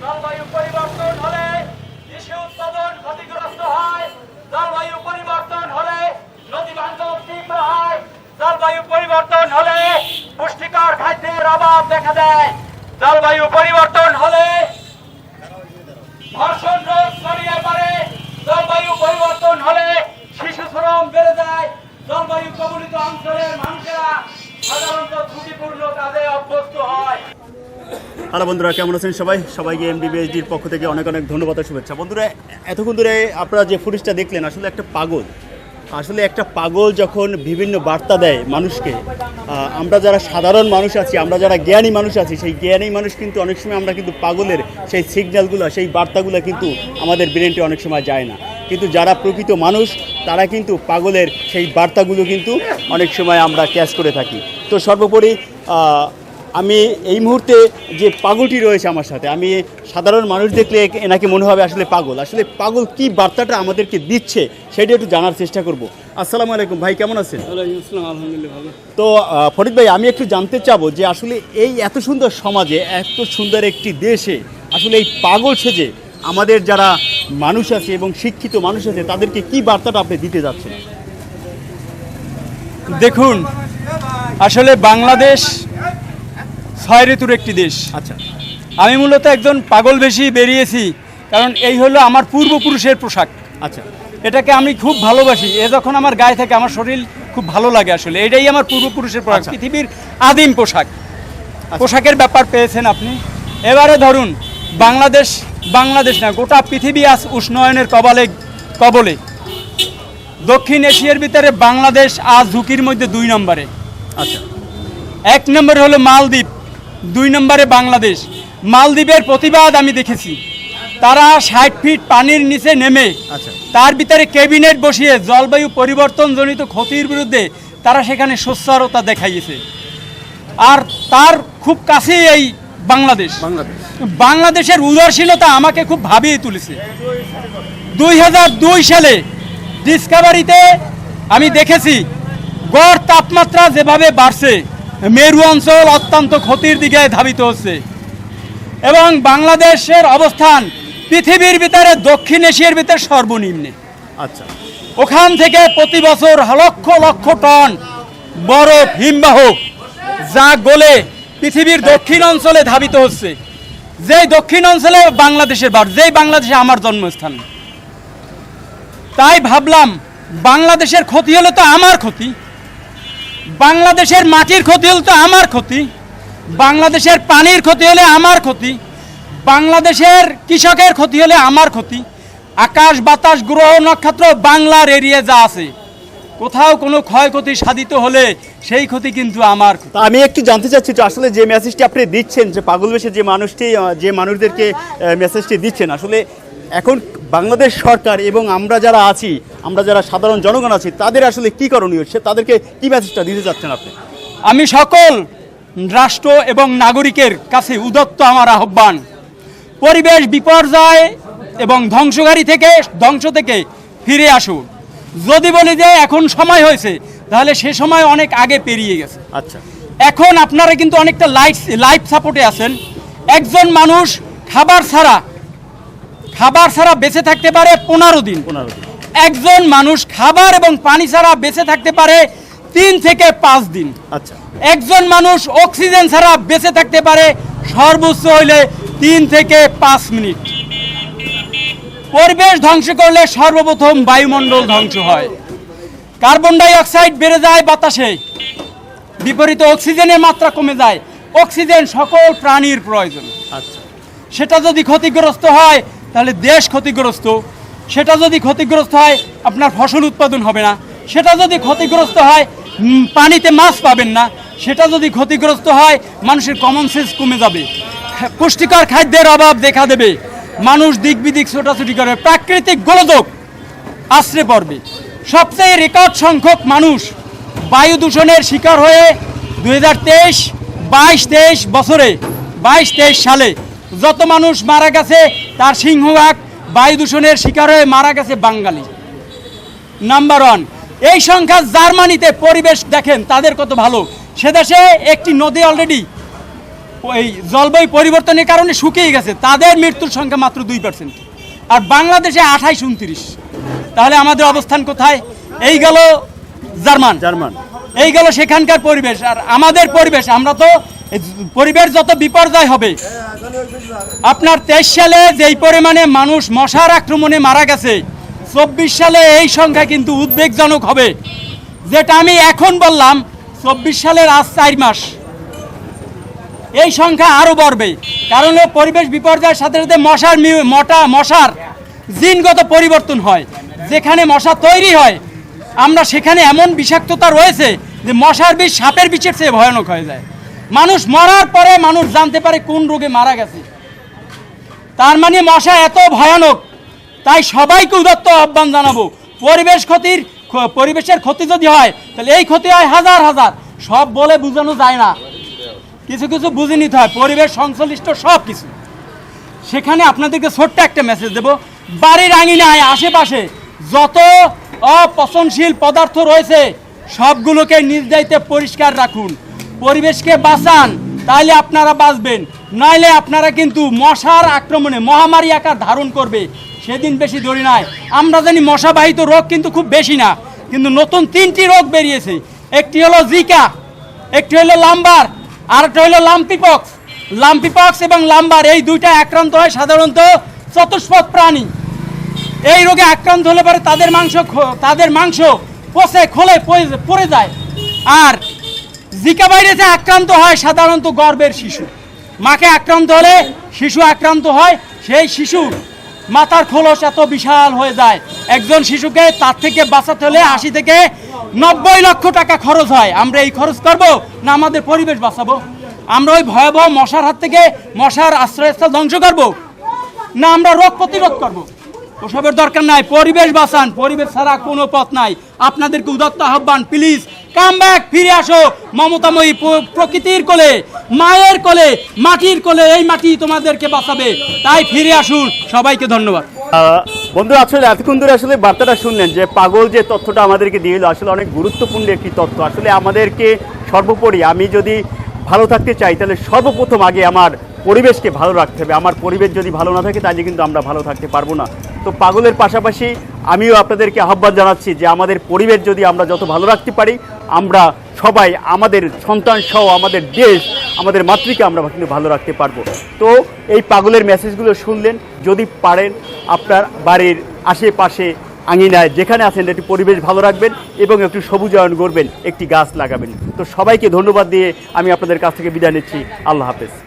জলবায়ু পরিবর্তন হলে কৃষি উৎপাদন ক্ষতিগ্রস্ত হয়। জলবায়ু পরিবর্তন হলে নদী তীব্র হয়। জলবায়ু পরিবর্তন হলে পুষ্টিকর খাদ্যের অভাব দেখা দেয়। জলবায়ু পরিবর্তন হলে ধর্ষণ রোগ ছড়িয়ে পড়ে জলবায়ু পরিবর্তন হলে শিশু শ্রম বেড়ে যায় জলবায়ু কবলিত অঞ্চলের মানুষেরা সাধারণত ঝুঁকিপূর্ণ কাজে অভ্যস্ত হয় হ্যালো বন্ধুরা, কেমন আছেন সবাই? সবাইকে এমডিবিএসডির পক্ষ থেকে অনেক অনেক ধন্যবাদ শুভেচ্ছা। বন্ধুরা, এতক্ষণ ধরে আপনারা যে ফুটেজটা দেখলেন, আসলে একটা পাগল। আসলে একটা পাগল যখন বিভিন্ন বার্তা দেয় মানুষকে আমরা যারা সাধারণ মানুষ আছি, আমরা যারা জ্ঞানী মানুষ আছি, সেই জ্ঞানী মানুষ কিন্তু অনেক সময় আমরা কিন্তু পাগলের সেই সিগন্যালগুলো সেই বার্তাগুলো কিন্তু আমাদের ব্রেনটি অনেক সময় যায় না। কিন্তু যারা প্রকৃত মানুষ, তারা কিন্তু পাগলের সেই বার্তাগুলো কিন্তু অনেক সময় আমরা ক্যাচ করে থাকি। তো সর্বোপরি আমি এই মুহূর্তে যে পাগলটি রয়েছে আমার সাথে আমি সাধারণ মানুষ দেখলে এনাকে মনে হবে আসলে পাগল। আসলে পাগল কি বার্তাটা আমাদেরকে দিচ্ছে সেটা একটু জানার চেষ্টা করব। আসসালামু আলাইকুম ভাই কেমন আছেন? তো ফরিদ ভাই আমি একটু জানতে চাবো যে আসলে এই এত সুন্দর সমাজে এত সুন্দর একটি দেশে আসলে এই পাগল সেজে আমাদের যারা মানুষ আছে এবং শিক্ষিত মানুষ আছে তাদেরকে কি বার্তাটা আপনি দিতে যাচ্ছেন? দেখুন আসলে বাংলাদেশ ছয় ঋতুর একটি দেশ। আচ্ছা। আমি মূলত একজন পাগল বেশি বেরিয়েছি কারণ এই হলো আমার পূর্বপুরুষের পোশাক। আচ্ছা। এটাকে আমি খুব ভালোবাসি। এ যখন আমার গায়ে থাকে আমার শরীর খুব ভালো লাগে আসলে এটাই আমার পূর্বপুরুষের পোশাক আচ্ছা। পৃথিবীর আদিম পোশাক। পোশাকের ব্যাপার পেয়েছেন আপনি। এবারে ধরুন বাংলাদেশ বাংলাদেশ না গোটা পৃথিবী আজ উষ্ণায়নের কবলে কবলে। দক্ষিণ এশিয়ার ভিতরে বাংলাদেশ আজ ঝুঁকির মধ্যে দুই নম্বরে। আচ্ছা। এক নম্বরে হলো মালদ্বীপ। দুই নম্বরে বাংলাদেশ। মালদ্বীপের প্রতিবাদ আমি দেখেছি। তারা ষাট ফিট পানির নিচে নেমে আচ্ছা। তার ভিতরে ক্যাবিনেট বসিয়ে জলবায়ু পরিবর্তনজনিত ক্ষতির বিরুদ্ধে তারা সেখানে সোচ্চারতা দেখাইয়েছে আর তার খুব কাছেই এই বাংলাদেশ। বাংলাদেশ। বাংলাদেশের উদাসীনতা আমাকে খুব ভাবিয়ে তুলেছে। দুই হাজার দুই সালে ডিসকাভারিতে আমি দেখেছি গড় তাপমাত্রা যেভাবে বাড়ছে মেরু অঞ্চল অত্যন্ত ক্ষতির দিকে ধাবিত হচ্ছে। এবং বাংলাদেশের অবস্থান পৃথিবীর ভিতরে দক্ষিণ এশিয়ার ভিতরে সর্বনিম্নে। আচ্ছা। ওখান থেকে প্রতি বছর লক্ষ লক্ষ টন বরফ হিমবাহ যা গলে পৃথিবীর দক্ষিণ অঞ্চলে ধাবিত হচ্ছে। যেই দক্ষিণ অঞ্চলে বাংলাদেশের বার যেই বাংলাদেশে আমার জন্মস্থান। তাই ভাবলাম বাংলাদেশের ক্ষতি হলে তো আমার ক্ষতি। বাংলাদেশের মাটির ক্ষতি হলে তো আমার ক্ষতি, বাংলাদেশের পানির ক্ষতি হলে আমার ক্ষতি, বাংলাদেশের কৃষকের ক্ষতি হলে আমার ক্ষতি, আকাশ, বাতাস, গ্রহ, নক্ষত্র, বাংলার এরিয়া যা আছে, কোথাও কোনো ক্ষয়ক্ষতি সাধিত হলে সেই ক্ষতি কিন্তু আমার। আমি একটু জানতে চাচ্ছি যে আসলে যে মেসেজটি আপনি দিচ্ছেন, যে পাগল বেশে যে মানুষটি যে মানুষদেরকে মেসেজটি দিচ্ছেন, আসলে এখন বাংলাদেশ সরকার এবং আমরা যারা আছি আমরা যারা সাধারণ জনগণ আছি তাদের আসলে কি করণীয়? সে তাদেরকে কি মেসেজটা দিতে চাচ্ছেন আপনি? আমি সকল রাষ্ট্র এবং নাগরিকের কাছে উদত্ত আমার আহ্বান। পরিবেশ বিপর্যয় এবং ধ্বংসকারী থেকে ধ্বংস থেকে ফিরে আসুন। যদি বলি যে এখন সময় হয়েছে তাহলে সে সময় অনেক আগে পেরিয়ে গেছে। আচ্ছা। এখন আপনারা কিন্তু অনেকটা লাইফ লাইফ সাপোর্টে আছেন। একজন মানুষ খাবার ছাড়া খাবার ছাড়া বেঁচে থাকতে পারে পনেরো দিন। পনেরো দিন। একজন মানুষ খাবার এবং পানি ছাড়া বেঁচে থাকতে পারে তিন থেকে পাঁচ দিন। আচ্ছা। একজন মানুষ অক্সিজেন ছাড়া বেঁচে থাকতে পারে সর্বোচ্চ হইলে তিন থেকে পাঁচ মিনিট। পরিবেশ ধ্বংস করলে সর্বপ্রথম বায়ুমণ্ডল ধ্বংস হয়। কার্বন ডাই অক্সাইড বেড়ে যায় বাতাসে। বিপরীতে অক্সিজেনের মাত্রা কমে যায়। অক্সিজেন সকল প্রাণীর প্রয়োজন। আচ্ছা। সেটা যদি ক্ষতিগ্রস্ত হয় তাহলে দেশ ক্ষতিগ্রস্ত, সেটা যদি ক্ষতিগ্রস্ত হয়, আপনার ফসল উৎপাদন হবে না। সেটা যদি ক্ষতিগ্রস্ত হয় পানিতে মাছ পাবেন না। সেটা যদি ক্ষতিগ্রস্ত হয়, মানুষের কমন সেন্স কমে যাবে। পুষ্টিকর খাদ্যের অভাব দেখা দেবে। মানুষ দিক বিদিক ছোটাছুটি করে, প্রাকৃতিক গোলযোগ আশ্রে পড়বে। সবচেয়ে রেকর্ড সংখ্যক মানুষ বায়ু দূষণের শিকার হয়ে দু হাজার তেইশ, বাইশ তেইশ বছরে, বাইশ তেইশ সালে যত মানুষ মারা গেছে তার সিংহভাগ বায়ু দূষণের শিকার হয়ে মারা গেছে বাঙালি। নাম্বার ওয়ান এই সংখ্যা জার্মানিতে পরিবেশ দেখেন তাদের কত ভালো। সে দেশে একটি নদী অলরেডি এই জলবায়ু পরিবর্তনের কারণে শুকিয়ে গেছে। তাদের মৃত্যুর সংখ্যা মাত্র দুই পার্সেন্ট আর বাংলাদেশে আঠাইশ উনত্রিশ। তাহলে আমাদের অবস্থান কোথায়? এই গেল জার্মান। জার্মান। এই গেল সেখানকার পরিবেশ। আর আমাদের পরিবেশ আমরা তো পরিবেশ যত বিপর্যয় হবে, আপনার তেইশ সালে যেই পরিমাণে মানুষ মশার আক্রমণে মারা গেছে, চব্বিশ সালে এই সংখ্যা কিন্তু উদ্বেগজনক হবে। যেটা আমি এখন বললাম, চব্বিশ সালের আজ চার মাস। এই সংখ্যা আরও বাড়বে, কারণ পরিবেশ বিপর্যয়ের সাথে সাথে মশার মটা, মশার জিনগত পরিবর্তন হয়। যেখানে মশা তৈরি হয়, আমরা সেখানে এমন বিষাক্ততা রয়েছে যে মশার বিষ সাপের বিষের চেয়ে ভয়ানক হয়ে যায়। মানুষ মরার পরে মানুষ জানতে পারে কোন রোগে মারা গেছে। তার মানে মশা এত ভয়ানক, তাই সবাইকে উদত্ত আহ্বান জানাব। পরিবেশ ক্ষতির পরিবেশের ক্ষতি যদি হয়, তাহলে এই ক্ষতি হয় হাজার হাজার। সব বলে বোঝানো যায় না। কিছু কিছু বুঝে নিতে হয়। পরিবেশ সংশ্লিষ্ট সব কিছু। সেখানে আপনাদেরকে ছোট্ট একটা মেসেজ দেব। বাড়ির আঙিনায়, আশেপাশে যত অপচনশীল পদার্থ রয়েছে, সবগুলোকে নিজ পরিষ্কার রাখুন। পরিবেশকে বাঁচান, তাইলে আপনারা বাঁচবেন। নাইলে আপনারা কিন্তু মশার আক্রমণে, মহামারী আকার ধারণ করবে। সেদিন বেশি ধরি নাই। আমরা জানি মশাবাহিত রোগ কিন্তু খুব বেশি না, কিন্তু নতুন তিনটি রোগ বেরিয়েছে। একটি হলো জিকা, একটি হলো লাম্বার আর একটা হলো লাম্পিপক্স। লাম্পিপক্স এবং লাম্বার, এই দুইটা আক্রান্ত হয় সাধারণত চতুষ্পদ প্রাণী। এই রোগে আক্রান্ত হলে পরে তাদের মাংস তাদের মাংস পচে খোলে পড়ে যায়। আর জিকা ভাইরাসে আক্রান্ত হয় সাধারণত গর্ভের শিশু। মাকে আক্রান্ত হলে শিশু আক্রান্ত হয়, সেই শিশু মাথার খোলস এত বিশাল হয়ে যায়। একজন শিশুকে তার থেকে বাঁচাতে হলে আশি থেকে নব্বই লক্ষ টাকা খরচ হয়। আমরা এই খরচ করব না আমাদের পরিবেশ বাঁচাবো? আমরা ওই ভয়াবহ মশার হাত থেকে মশার আশ্রয়স্থল ধ্বংস করব? না আমরা রোগ প্রতিরোধ করব? ওসবের দরকার নাই। পরিবেশ বাঁচান। পরিবেশ ছাড়া কোনো পথ নাই। আপনাদেরকে উদত্ত আহ্বান, প্লিজ কাম ব্যাক ফিরে আসো। মমতাময়ী প্রকৃতির কোলে, মায়ের কোলে, মাটির কোলে, এই মাটি তোমাদেরকে বাঁচাবে। তাই ফিরে আসুন। সবাইকে ধন্যবাদ। বন্ধু, আসলে এতক্ষণ ধরে আসলে বার্তাটা শুনলেন যে পাগল যে তথ্যটা আমাদেরকে দিয়ে আসলে অনেক গুরুত্বপূর্ণ একটি তথ্য। আসলে আমাদেরকে সর্বোপরি, আমি যদি ভালো থাকতে চাই, তাহলে সর্বপ্রথম আগে আমার পরিবেশকে ভালো রাখতে হবে। আমার পরিবেশ যদি ভালো না থাকে, তাহলে কিন্তু আমরা ভালো থাকতে পারব না। তো পাগলের পাশাপাশি আমিও আপনাদেরকে আহ্বান জানাচ্ছি যে আমাদের পরিবেশ যদি আমরা যত ভালো রাখতে পারি আমরা সবাই, আমাদের সন্তান সহ আমাদের দেশ, আমাদের মাতৃকে আমরা কিন্তু ভালো রাখতে পারব। তো এই পাগলের মেসেজগুলো শুনলেন, যদি পারেন আপনার বাড়ির আশেপাশে আঙিনায় যেখানে আছেন, একটু পরিবেশ ভালো রাখবেন এবং একটু সবুজায়ন করবেন, একটি গাছ লাগাবেন। তো সবাইকে ধন্যবাদ দিয়ে আমি আপনাদের কাছ থেকে বিদায় নিচ্ছি। আল্লাহ হাফেজ।